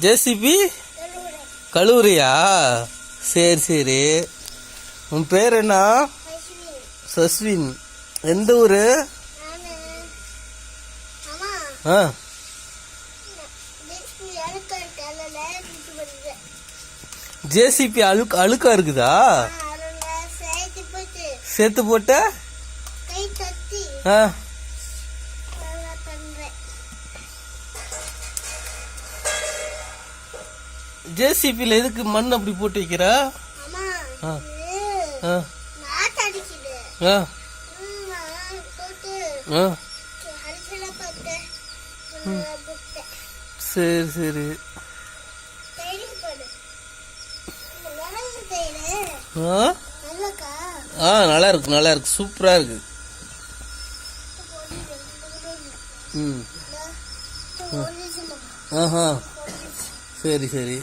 JCB. கல்லூரியா சரி சரி. உன் பேர் என்ன? சஸ்வின். எந்த ஊரு? ஆ. ஜேசிபி அழுக்கு அழுக்கா இருக்குதா? சேர்த்து போட்டு. ஆ. ஜேசிபியில் எதுக்கு மண் அப்படி போட்டு வைக்கிற? ஆ. ஆ. ஆ. ஆ. சரி சரி. ஆ? நல்லா இருக்கு நல்லா இருக்கு சூப்பரா இருக்கு. ம். ஆஹா. சரி சரி.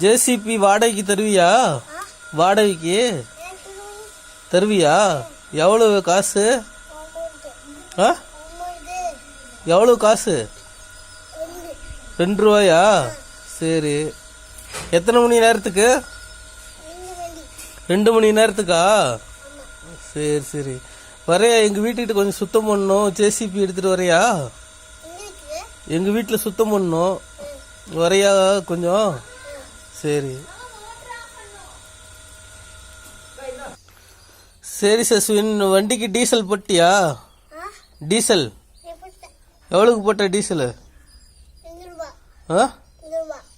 ஜேசிபி வாடகைக்கு தருவியா? வாடகைக்கு தருவியா எவ்வளவு காசு. ஆ. எவ்வளவு காசு. ரெண்டு ரூபாயா சரி எத்தனை மணி நேரத்துக்கு? ரெண்டு மணி நேரத்துக்கா? சரி சரி. வரையா எங்கள் வீட்டுக்கிட்ட கொஞ்சம் சுத்தம் பண்ணணும். ஜேசிபி எடுத்துகிட்டு வரையா? எங்கள் வீட்டில் சுத்தம் பண்ணணும். வரையா கொஞ்சம்? சரி. சரி சஸ்வின் வண்டிக்கு டீசல் போட்டியா? டீசல். எவ்வளோக்கு எவ்வளவுக்கு போட்ட டீசல்? ஆ?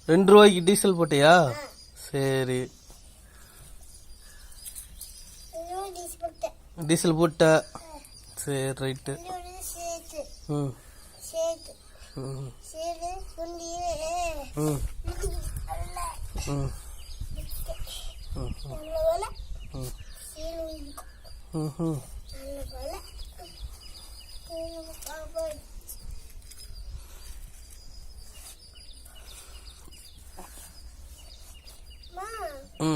ரெண்டு ரூபாய்க்கு டீசல் போட்டியா? சரி. டீசல் போட்ட. சரி ரைட்டு. ம். ம். ம். ம். ம். ம். ம். ம் சேரு இருக்கும். ம் ம் நல்ல வேலை. சேரு காப்பாடு. அம்மா, ம் ம் காத்துக்கா ம் எ- எங்க பக்கம்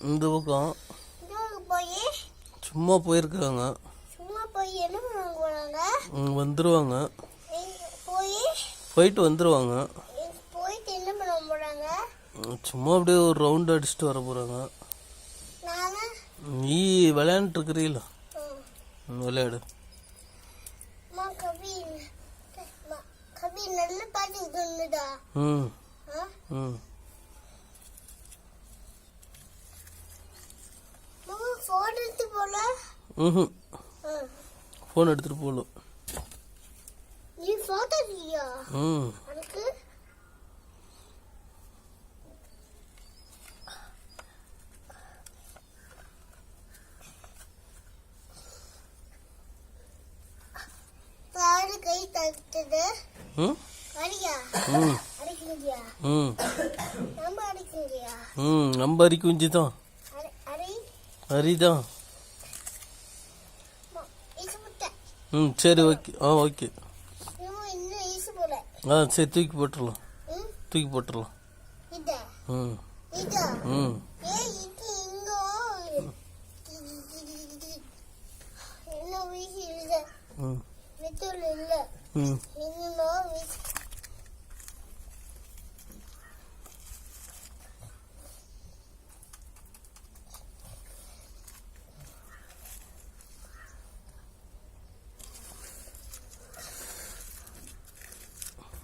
இந்த பக்கம் சும்மா போயிருக்காங்க வந்துருவாங்க. போயிட்டு வந்துருவாங்க. சும்மா அப்படியே ஒரு ரவுண்ட் அடிச்சுட்டு வர போறாங்க. நீ விளையாண்டுட்டு விளையாடு. கவி நல்ல பாட்டு சொன்னுதா ம்? ம் மாமா போன் எடுத்து போல ம். ஃபோன் எடுத்துட்டு போகலாம் நீ போட்டோ இல்லையா ம். ம் நம்ம அரி குஞ்சு தான் அரை அரை அரிதான். ம் சரி ஓகே. ஆ ஓகே. ஆ சரி தூக்கி போட்டுடலாம். தூக்கி போட்டுடலாம். ம் ம் ம் 嗯。